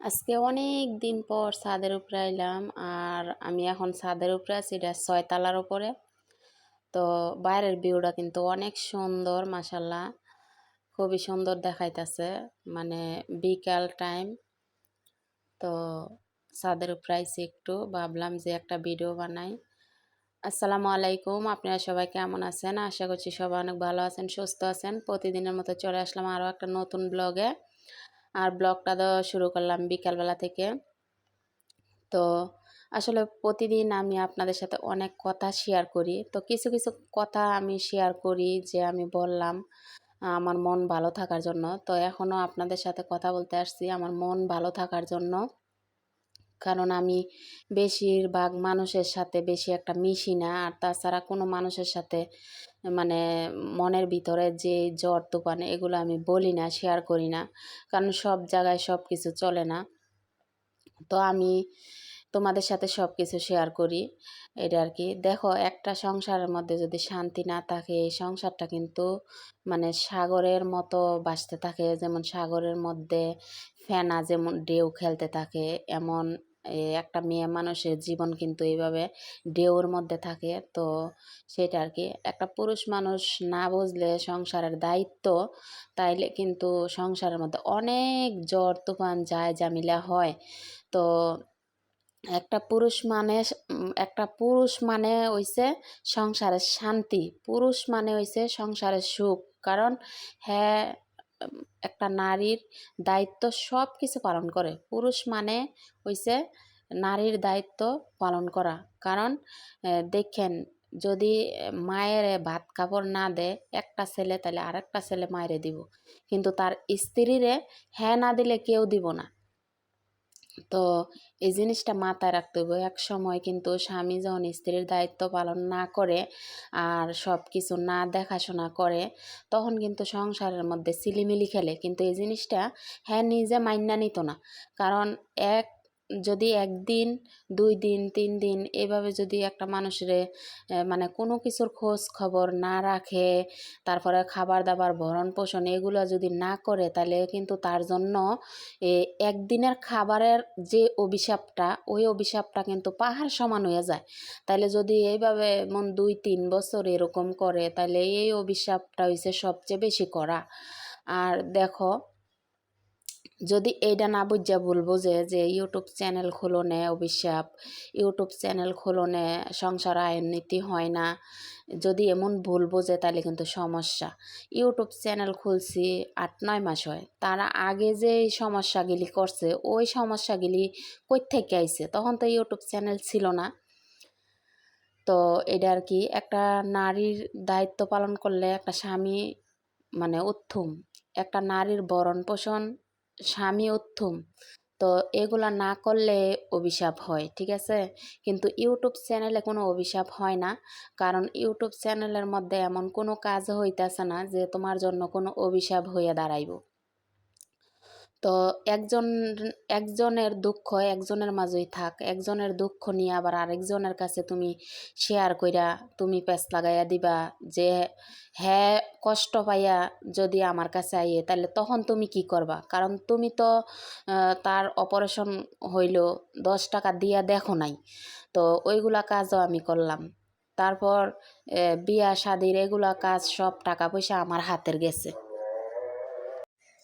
আজকে অনেক দিন পর ছাদের উপরে আইলাম আর আমি এখন ছাদের উপরে আছি, এটা ছয়তলার উপরে। তো বাইরের ভিউটা কিন্তু অনেক সুন্দর মাসাল্লাহ খুবই সুন্দর দেখাইতেছে মানে বিকাল টাইম। তো ছাদের উপরে আইছি একটু, ভাবলাম যে একটা ভিডিও বানাই। আসসালামু আলাইকুম, আপনারা সবাই কেমন আছেন? আশা করছি সবাই অনেক ভালো আছেন, সুস্থ আছেন। প্রতিদিনের মতো চলে আসলাম আরও একটা নতুন ব্লগে আর ব্লগটা তো শুরু করলাম বিকালবেলা থেকে। তো আসলে প্রতিদিন আমি আপনাদের সাথে অনেক কথা শেয়ার করি। তো কিছু কিছু কথা আমি শেয়ার করি যে আমি বললাম, আমার মন ভালো থাকার জন্য। তো এখনও আপনাদের সাথে কথা বলতে আসছি, আমার মন ভালো থাকার জন্য। কারণ আমি বেশিরভাগ মানুষের সাথে বেশি একটা মিশি না, আর তাছাড়া কোনো মানুষের সাথে মানে মনের ভিতরে যে জ্বর, তুফান এগুলো আমি বলি না শেয়ার করি না। কারণ সব জায়গায় সব কিছু চলে না। তো আমি তোমাদের সাথে সব কিছু শেয়ার করি, এটা আর কি দেখো, একটা সংসারের মধ্যে যদি শান্তি না থাকে, এই সংসারটা কিন্তু মানে সাগরের মতো বাঁচতে থাকে। যেমন সাগরের মধ্যে ফেনা, যেমন ঢেউ খেলতে থাকে, এমন একটা মেয়ে মানুষের জীবন কিন্তু এইভাবে ঢেউর মধ্যে থাকে। তো সেটা আর কি একটা পুরুষ মানুষ না বুঝলে সংসারের দায়িত্ব, তাইলে কিন্তু সংসারের মধ্যে অনেক জ্বর, তুফান যায় জামিলা হয়। তো একটা পুরুষ মানে একটা পুরুষ মানে হইছে সংসারের শান্তি, পুরুষ মানে হইছে সংসারের সুখ। কারণ হ্যাঁ একটা নারীর দায়িত্ব সব কিছু পালন করে। পুরুষ মানে হইছে নারীর দায়িত্ব পালন করা। কারণ দেখেন, যদি মায়ের ভাত কাপড় না দেয়, একটা ছেলে তাহলে আরেকটা ছেলে মায়েরে দিব। কিন্তু তার স্ত্রীরে হ্যাঁ না দিলে কেউ দিব না। তো এই জিনিসটা মাথায় রাখতে হবে। এক সময় কিন্তু স্বামী যখন স্ত্রীর দায়িত্ব পালন না করে আর সব কিছু না দেখাশোনা করে, তখন কিন্তু সংসারের মধ্যে সিলিমিলি খেলে। কিন্তু এই জিনিসটা হ্যাঁ নিজে মাইন্যা নিত না। কারণ এক যদি একদিন, দুই দিন, তিন দিন এভাবে যদি একটা মানুষের মানে কোনো কিছুর খোঁজ খবর না রাখে, তারপরে খাবার দাবার, ভরণ পোষণ এগুলো যদি না করে, তাহলে কিন্তু তার জন্য একদিনের খাবারের যে অভিশাপটা, ওই অভিশাপটা কিন্তু পাহাড় সমান হয়ে যায়। তাহলে যদি এইভাবে মন দুই, তিন বছর এরকম করে, তাহলে এই অভিশাপটা হয়েছে সবচেয়ে বেশি করা। আর দেখো যদি এইটা না বুঝা বলব যে যে ইউটিউব চ্যানেল খোলনে অভিশাপ ইউটিউব চ্যানেল খোলনে সংসার আইন নীতি হয় না, যদি এমন বলব যে তাহলে কিন্তু সমস্যা। ইউটিউব চ্যানেল খুলছি আট নয় মাস হয়, তারা আগে যে সমস্যাগুলি করছে, ওই সমস্যাগুলি কই থেকে আইছে, তখন তো ইউটিউব চ্যানেল ছিল না। তো এটা আর কি একটা নারীর দায়িত্ব পালন করলে একটা স্বামী মানে উত্তম, একটা নারীর বরণ পোষণ স্বামী উত্তম। তো এগুলা না করলে অভিশাপ হয়, ঠিক আছে? কিন্তু ইউটিউব চ্যানেলে কোনো অভিশাপ হয় না। কারণ ইউটিউব চ্যানেলের মধ্যে এমন কোনো কাজ হইতেছে না যে তোমার জন্য কোনো অভিশাপ হইয়া দাঁড়াইব। তো একজন, একজনের দুঃখ একজনের মাঝেই থাক। একজনের দুঃখ নিয়ে আবার আরেকজনের কাছে তুমি শেয়ার কইরা তুমি পেস লাগাইয়া দিবা যে হ্যাঁ কষ্ট পাইয়া যদি আমার কাছে আইয়ে তাহলে তখন তুমি কি করবা? কারণ তুমি তো তার অপারেশন হইল দশ টাকা দিয়া দেখো নাই। তো ওইগুলা কাজও আমি করলাম। তারপর বিয়া, শাদির এগুলা কাজ সব টাকা পয়সা আমার হাতের গেছে।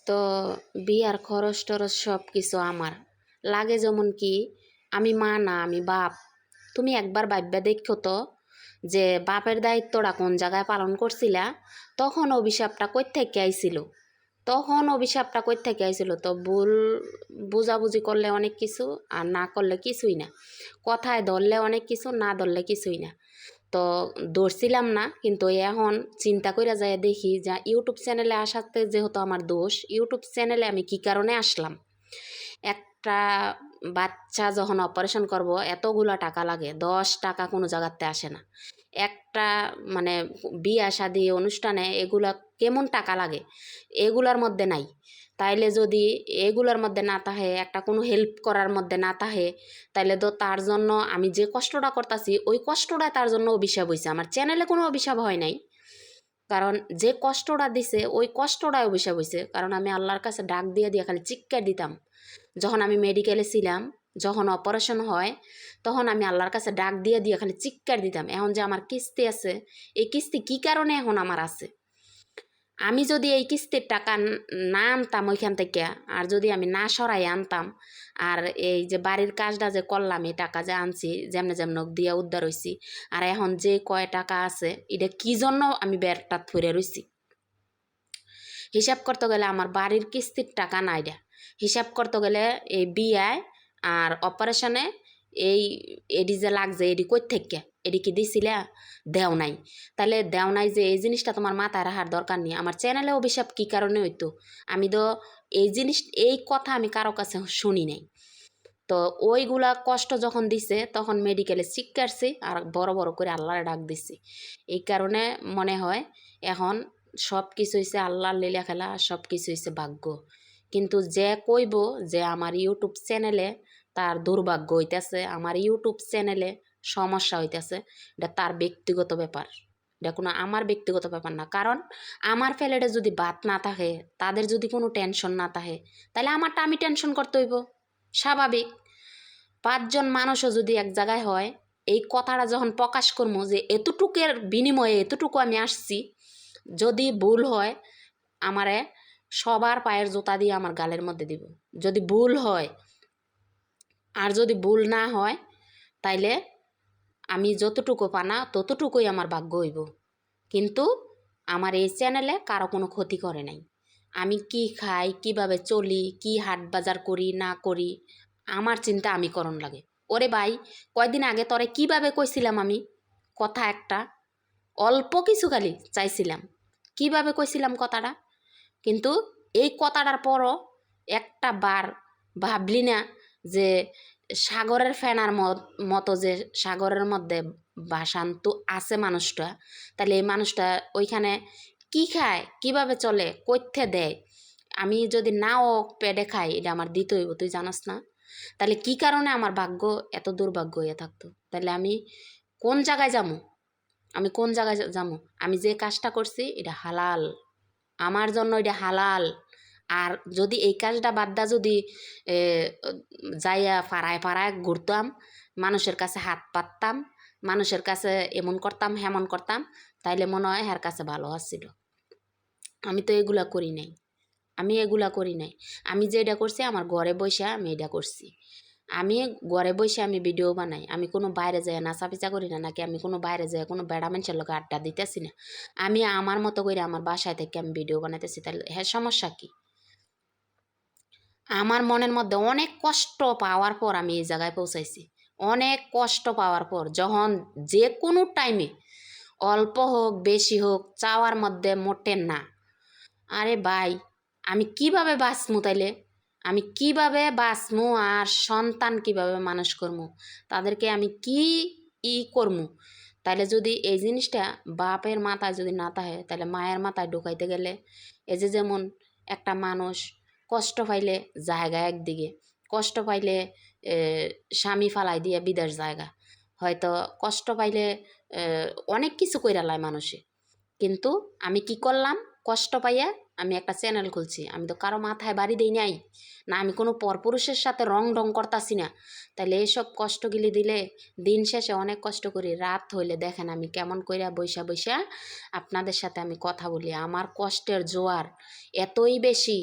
তো বিয়ার খরচ টরচ সব কিছু আমার। লাগে যেমন কি, আমি মা না, আমি বাপ। তুমি একবার ভাববা দেখো তো যে বাপের দায়িত্বটা কোন জায়গায় পালন করছিলা, তখন অভিশাপটা কই থেকে আইছিল? তখন অভিশাপটা কই থেকে আইছিল? তো ভুল বুঝাবুঝি করলে অনেক কিছু, আর না করলে কিছুই না। কথায় ধরলে অনেক কিছু, না ধরলে কিছুই না। তো ধরছিলাম না, কিন্তু এখন চিন্তা করে যায় দেখি যা ইউটিউব চ্যানেলে আসাতে যেহেতু আমার দোষ ইউটিউব চ্যানেলে আমি কি কারণে আসলাম? একটা বাচ্চা যখন অপারেশন করব, এতগুলো টাকা লাগে, দশ টাকা কোনো জায়গাতে আসে না। একটা মানে বিয়া শাদি অনুষ্ঠানে এগুলা কেমন টাকা লাগে? এগুলার মধ্যে নাই। তাইলে যদি এগুলোর মধ্যে না তাহে, একটা কোনো হেল্প করার মধ্যে না তাহে, তাইলে তো তার জন্য আমি যে কষ্টটা করতেছি, ওই কষ্টটা তার জন্য অভিশাপ হয়েছে আমার চ্যানেলে কোনো অভিশাপ হয় নাই। কারণ যে কষ্টটা দিছে, ওই কষ্টটাই অভিশাপ হয়েছে কারণ আমি আল্লাহর কাছে ডাক দিয়ে দিয়ে খালি চিৎকার দিতাম। যখন আমি মেডিকেলে ছিলাম, যখন অপারেশন হয়, তখন আমি আল্লাহর কাছে ডাক দিয়ে দিয়ে খালি চিৎকার দিতাম। এখন যে আমার কিস্তি আছে, এই কিস্তি কি কারণে এখন আমার আছে? আমি যদি এই কিস্তির টাকা না আনতাম ওইখান থেকে, আর যদি আমি না সরাই আনতাম, আর এই যে বাড়ির কাজটা যে করলাম, এই টাকা যে আনছি, যেমনে যেমন দিয়ে উদ্ধার হইছি, আর এখন যে কয় টাকা আছে, এটা কি জন্য আমি ব্যাগটা থরে রইছি? হিসাব করতে গেলে আমার বাড়ির কিস্তির টাকা না এটা হিসাব করতে গেলে এই বিয়ায় আর অপারেশনে এই, এডি যে লাগছে, এডি কই থেকে? এডি কি দিছিলা? দেও নাই। তাহলে দেও নাই যে এই জিনিসটা তোমার মাথায় রাখার দরকার নেই। আমার চ্যানেলে অভিশাপ কি কারণে হইতো? আমি তো এই জিনিস, এই কথা আমি কারও কাছে শুনি নাই। তো ওইগুলা কষ্ট যখন দিছে, তখন মেডিকেলে শিক্ষারছি আর বড় বড় করে আল্লাহর ডাক দিছি। এই কারণে মনে হয় এখন সব কিছু হয়েছে আল্লাহর লীলা খেলা সব কিছু হয়েছে ভাগ্য। কিন্তু যে কইব যে আমার ইউটিউব চ্যানেলে তার দুর্ভাগ্য হইতেছে। আমার ইউটিউব চ্যানেলে সমস্যা হইতেছে। এটা তার ব্যক্তিগত ব্যাপার। এটা কোনো আমার ব্যক্তিগত ব্যাপার না। কারণ আমার ফ্যালেটে যদি বাত না থাকে, তাদের যদি কোনো টেনশন না থাকে, তাহলে আমারটা আমি টেনশন করতে হইব। স্বাভাবিক। পাঁচজন মানুষও যদি এক জায়গায় হয়, এই কথাটা যখন প্রকাশ করব যে এতটুকের বিনিময়ে এতটুকু আমি আসছি, যদি ভুল হয়, আমারে সবার পায়ের জোতা দিয়ে আমার গালের মধ্যে দিব। যদি ভুল হয়, আর যদি ভুল না হয়, তাইলে আমি যতটুকু পানা, ততটুকুই আমার ভাগ্য হইব। কিন্তু আমার এই চ্যানেলে কারও কোনো ক্ষতি করে নাই। আমি কি খাই, কীভাবে চলি, কি হাট বাজার করি, না করি, আমার চিন্তা আমি করণ লাগে। ওরে ভাই, কয়দিন আগে তরে কীভাবে কইছিলাম আমি? কথা একটা। অল্প কিছু খালি চাইছিলাম। কীভাবে কইছিলাম কথাটা? কিন্তু এই কথাটার পরও একটা বার ভাবলি না যে সাগরের ফেনার মতো যে সাগরের মধ্যে বাসান্ত আছে মানুষটা, তাহলে এই মানুষটা ওইখানে কি খায়, কীভাবে চলে, কইথে দেয়? আমি যদি নাও পেডে খাই, এটা আমার দিতে তুই জানাস না? তাহলে কি কারণে আমার ভাগ্য এত দুর্ভাগ্য হয়ে থাকতো? তাহলে আমি কোন জায়গায় যাব? আমি কোন জায়গায় যাব? আমি যে কাজটা করছি, এটা হালাল। আমার জন্য এটা হালাল। আর যদি এই কাজটা বাদ দা যদি যাইয়া পাড়ায় পাড়ায় ঘুরতাম, মানুষের কাছে হাত পাততাম, মানুষের কাছে এমন করতাম, হেমন করতাম, তাইলে মনে হয় হ্যার কাছে ভালো আসছিল আমি তো এগুলা করি নাই। আমি এগুলা করি নাই। আমি যেটা করছি, আমার ঘরে বসে আমি এটা করছি। আমি ঘরে বসে আমি ভিডিও বানাই। আমি কোনো বাইরে যাই নাচা পিচা করি না, নাকি আমি কোনো বাইরে যাই কোনো বেড়া মানুষের লোক আড্ডা দিতেছি না। আমি আমার মতো করে আমার বাসায় থেকে আমি ভিডিও বানাইতেছি তাহলে হ্যাঁ সমস্যা কি? আমার মনের মধ্যে অনেক কষ্ট পাওয়ার পর আমি এই জায়গায় পৌঁছাইছি। অনেক কষ্ট পাওয়ার পর যখন যে কোনো টাইমে অল্প হোক, বেশি হোক, চাওয়ার মধ্যে মোটে না। আরে ভাই, আমি কীভাবে বাঁচমু তাইলে? আমি কীভাবে বাঁচমু আর সন্তান কীভাবে মানুষ করমু? তাদেরকে আমি কি ই করমু? তাহলে যদি এই জিনিসটা বাপের মাথায় যদি না থাকে তাহলে মায়ের মাথায় ঢুকাইতে গেলে এই যে যেমন একটা মানুষ কষ্ট পাইলে জায়গা একদিকে, কষ্ট পাইলে স্বামী ফালাই দিয়ে বিদেশ জায়গা। হয়তো কষ্ট পাইলে অনেক কিছু কইরা লায় মানুষে। কিন্তু আমি কি করলাম? কষ্ট পাইয়া আমি একটা চ্যানেল খুলছি। আমি তো কারও মাথায় বাড়ি দিই নাই। না, আমি কোনো পরপুরুষের সাথে রং ডং করতাছি না। তাহলে এইসব কষ্টগুলি দিলে দিন শেষে অনেক কষ্ট করি। রাত হইলে দেখেন আমি কেমন কইরা বৈশা বৈশা আপনাদের সাথে আমি কথা বলি। আমার কষ্টের জোয়ার এতই বেশি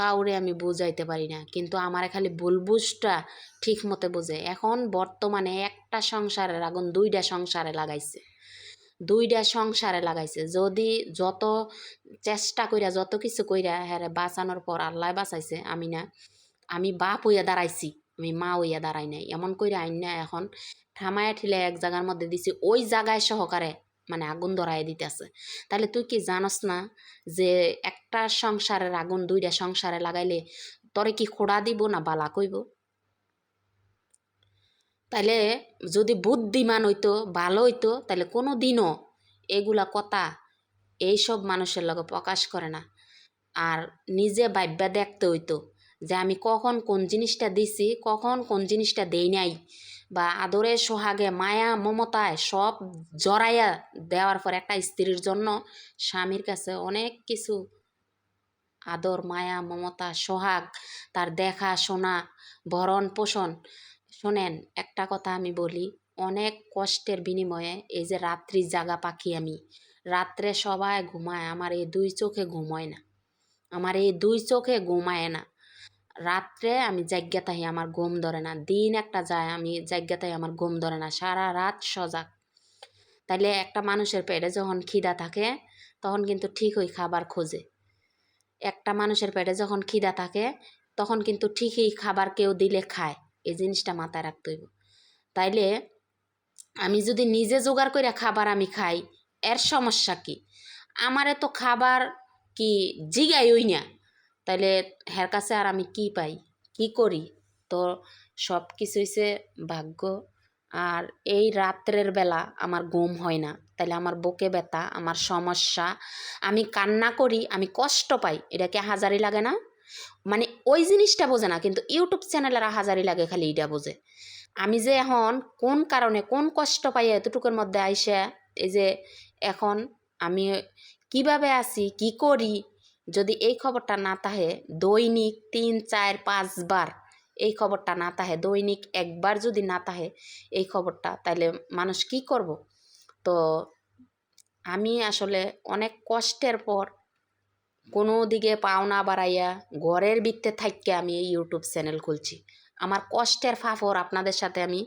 কাউরে আমি বুঝাইতে পারি না। কিন্তু আমার খালি বুলবুসটা ঠিক মতো বোঝে। এখন বর্তমানে একটা সংসারের আগুন দুইটা সংসারে লাগাইছে। দুইটা সংসারে লাগাইছে। যদি যত চেষ্টা কইরা, যত কিছু কইরা হ্যাঁ বাঁচানোর পর আল্লাহ বাঁচাইছে, আমি না, আমি বাপ হইয়া দাঁড়াইছি, আমি মা হইয়া দাঁড়াই নাই। এমন কইরা আইন না এখন, থামায়া ঠিলে এক জায়গার মধ্যে দিছি, ওই জায়গায় সহকারে মানে আগুন ধরাই দিতেছে। তাহলে তুই কি জানস না যে একটা সংসারের আগুন দুইটা সংসারে লাগাইলে তরে কি খোড়া দিব না বালা কইব? তাহলে যদি বুদ্ধিমান হইতো, ভালো হইতো তাহলে কোনো দিনও এগুলা কথা এইসব মানুষের লগে প্রকাশ করে না। আর নিজে ভাব্যা দেখতে হইতো যে আমি কখন কোন জিনিসটা দিছি, কখন কোন জিনিসটা দেই নাই। বা আদরে সোহাগে মায়া মমতায় সব জড়াইয়া দেওয়ার পর একটা স্ত্রীর জন্য স্বামীর কাছে অনেক কিছু আদর, মায়া, মমতা, সোহাগ, তার দেখা, শোনা, ভরণ, পোষণ। শোনেন, একটা কথা আমি বলি, অনেক কষ্টের বিনিময়ে এই যে রাত্রি জাগা পাখি আমি, রাত্রে সবাই ঘুমায়, আমার এই দুই চোখে ঘুমায় না। আমার এই দুই চোখে ঘুমায় না। রাত্রে আমি জাগ্যা থাকি আমার ঘুম ধরে না। দিন একটা যায়, আমি জাগ্যা থাকি আমার ঘুম ধরে না। সারা রাত সজাগ। তাইলে একটা মানুষের পেটে যখন খিদা থাকে, তখন কিন্তু ঠিক ওই খাবার খোঁজে। একটা মানুষের পেটে যখন খিদা থাকে, তখন কিন্তু ঠিকই খাবার কেউ দিলে খায়। এই জিনিসটা মাথায় রাখতে হইব। তাইলে আমি যদি নিজে জোগাড় করে খাবার আমি খাই, এর সমস্যা কি? আমারে তো খাবার কি জিগাইই না। তাইলে হের কাছে আর আমি কি পাই? কি করি? তো সব কিছু হইছে ভাগ্য। আর এই রাত্রের বেলা আমার ঘুম হয় না। তাহলে আমার বুকে ব্যথা, আমার সমস্যা। আমি কান্না করি, আমি কষ্ট পাই। এটা কি হাজারি লাগে না? মানে ওই জিনিসটা বোঝে না, কিন্তু ইউটিউব চ্যানেলেরা হাজারি লাগে খালি এটা বোঝে। আমি যে এখন কোন কারণে কোন কষ্ট পাই এতটুকুর মধ্যে আইসা, এই যে এখন আমি কীভাবে আছি, কি করি যদি এই খবরটা না তাহে দৈনিক তিন, চার পাঁচবার এই খবরটা না তাহে, দৈনিক একবার যদি না তাহে এই খবরটা তাহলে মানুষ কি করব? তো আমি আসলে অনেক কষ্টের পর কোনো দিকে পাওনা বাড়াইয়া ঘরের ভিত্তে থাকতে আমি এই ইউটিউব চ্যানেল খুলছি। আমার কষ্টের ফাফর আপনাদের সাথে আমি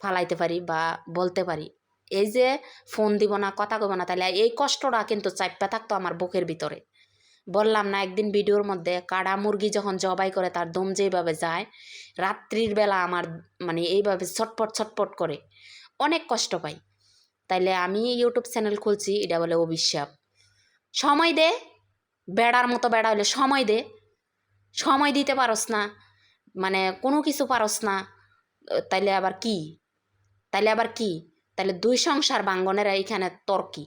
ফালাইতে পারি বা বলতে পারি। এই যে ফোন দিব না, কথা কব না তাহলে এই কষ্টটা কিন্তু চাপ্পা থাকতো আমার বুকের ভিতরে। বললাম না একদিন ভিডিওর মধ্যে কাড়া মুরগি যখন জবাই করে তার দম যেভাবে যায়, রাত্রির বেলা আমার মানে এইভাবে ছটপট ছটপট করে। অনেক কষ্ট পাই। তাইলে আমি ইউটিউব চ্যানেল খুলছি, এটা বলে অভিশাপ। সময় দে। বেড়ার মতো বেড়া হলে সময় দে। সময় দিতে পারস না। মানে কোনো কিছু পারস না। তাইলে আবার কি? তাইলে আবার কি? তাহলে দুই সংসার বাঙ্গনের এইখানে তর্কি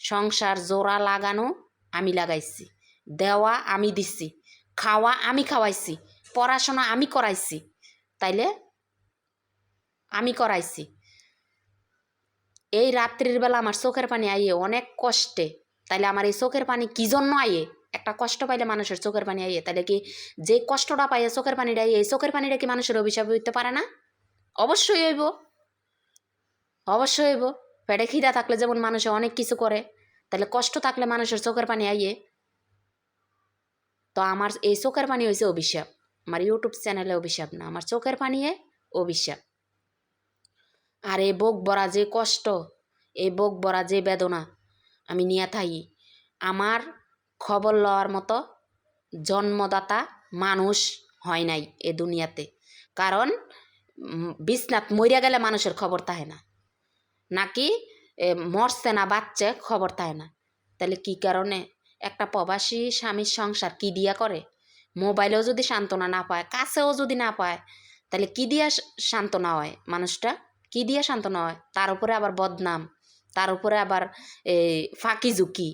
সংসার জোড়া লাগানো আমি লাগাইছি। দেওয়া আমি দিচ্ছি খাওয়া আমি খাওয়াইছি। পড়াশোনা আমি করাইছি। তাইলে আমি করাইছি। এই রাত্রির বেলা আমার চোখের পানি আইয়ে অনেক কষ্টে। তাইলে আমার এই চোখের পানি কি জন্য আইয়ে? একটা কষ্ট পাইলে মানুষের চোখের পানি আইয়ে। তাহলে কি যে কষ্টটা পাইয়ে চোখের পানিটা আইয়ে, এই চোখের পানিটা কি মানুষের অভিশাপ হইতে পারে না? অবশ্যই হইব। অবশ্যই হইব। পেটে খিদা থাকলে যেমন মানুষে অনেক কিছু করে তাহলে কষ্ট থাকলে মানুষের চোখের পানি আইয়ে। তো আমার এই চোখের পানি হয়েছে অভিশাপ। আমার ইউটিউব চ্যানেলে অভিশাপ না, আমার চোখের পানিয়ে অভিশাপ। আর এই বুক বরা যে কষ্ট, এই বুক বরা যে বেদনা আমি নিয়ে থাকি, আমার খবর লওয়ার মতো জন্মদাতা মানুষ হয় নাই এ দুনিয়াতে। কারণ বিছনাত মরিয়া গেলে মানুষের খবর থাকে না। নাকি মরছে না বাচ্চা, খবর থাকে না। তাহলে কি কারণে? একটা প্রবাসী স্বামীর সংসার কি দিয়া করে? মোবাইলেও যদি সান্ত্বনা না পায়, কাছেও যদি না পায়, তাহলে কি দিয়া সান্ত্বনা হয় মানুষটা? কি দিয়া সান্ত্বনা হয়? তার উপরে আবার বদনাম, তার উপরে আবার এই ফাঁকি ঝুঁকি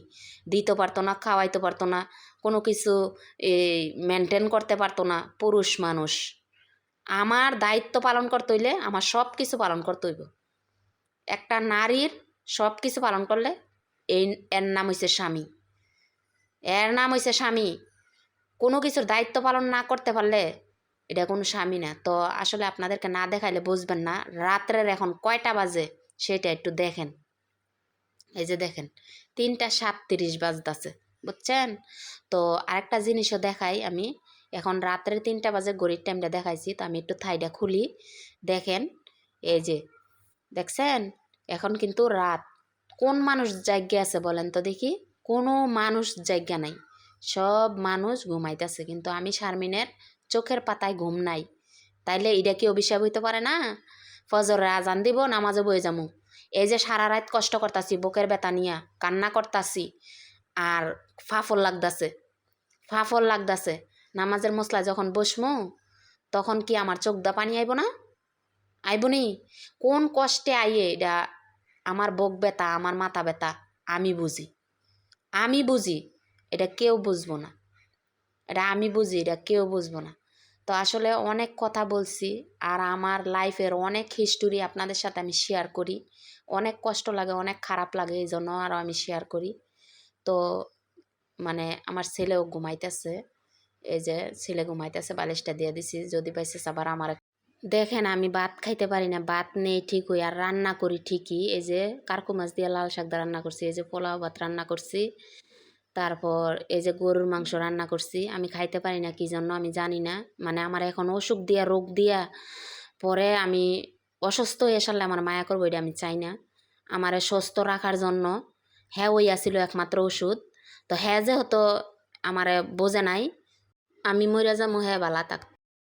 দিতে পারতো না, খাওয়াইতে পারতো না, কোনো কিছু এই মেনটেন করতে পারতো না, পুরুষ মানুষ। আমার দায়িত্ব পালন করতে হইলে আমার সব কিছু পালন করতে হইব। একটা নারীর সব কিছু পালন করলে এই এর নাম হইছে স্বামী। এর নাম হইছে স্বামী। কোনো কিছুর দায়িত্ব পালন না করতে পারলে এটা কোনো স্বামী না। তো আসলে আপনাদেরকে না দেখাইলে বুঝবেন না। রাত্রের এখন কয়টা বাজে সেটা একটু দেখেন। এই যে দেখেন, তিনটা সাতত্রিশ বাজতাছে, বুঝছেন? তো আরেকটা জিনিসও দেখাই আমি। এখন রাত্রে তিনটা বাজে, ঘড়ির টাইমটা দেখাইছি। তো আমি একটু থাইটা খুলি। দেখেন, এই যে, দেখছেন? এখন কিন্তু রাত। কোন মানুষ জায়গা আছে বলেন তো দেখি? কোনো মানুষ জায়গা নাই। সব মানুষ ঘুমাইতেছে, কিন্তু আমি শারমিনের চোখের পাতায় ঘুম নাই। তাইলে এটা কি অভিশাপ হইতে পারে না? ফজর আজান দিব, নামাজে বয়ে যামু। এই যে সারা রাত কষ্ট করতাছি, বুকের ব্যথা নিয়া, কান্না করতাছি, আর ফাফল লাগতাছে ফাফল লাগতাছে। নামাজের মশলা যখন বসমু, তখন কি আমার চোখ দা পানি আইব না? আইব নি? কোন কষ্টে আইয়ে এটা আমার বুক ব্যথা, আমার মাথা ব্যথা, আমি বুঝি। আমি বুঝি, এটা কেউ বুঝব না। এটা আমি বুঝি, এটা কেউ বুঝব না। তো আসলে অনেক কথা বলছি আর আমার লাইফের অনেক হিস্টোরি আপনাদের সাথে আমি শেয়ার করি। অনেক কষ্ট লাগে, অনেক খারাপ লাগে এই জন্য আরও আমি শেয়ার করি। তো মানে আমার ছেলেও ঘুমাইতেছে, এই যে ছেলে ঘুমাইতেছে, বালিশটা দিয়ে দিছি, যদি পাইছে আবার আমার দেখেন, আমি ভাত খাইতে পারি না, ভাত নেই ঠিক হই, আর রান্না করি ঠিকই। এই যে কারকু মাছ দিয়ে লাল শাক দিয়ে রান্না করছি, এই যে পোলাও ভাত রান্না করছি, তারপর এই যে গরুর মাংস রান্না করছি। আমি খাইতে পারি না কি জন্য আমি জানি না। মানে আমার এখন অসুখ দিয়া, রোগ দিয়া, পরে আমি অসুস্থ হয়ে সারলে আমার মায়া করব, এটা আমি চাই না। আমার সুস্থ রাখার জন্য হ্যাঁ ওই আসিল একমাত্র ওষুধ। তো হ্যাঁ যে হতো আমারে বোঝে নাই, আমি মরে যাব হ্যাঁ বালা থাকতো।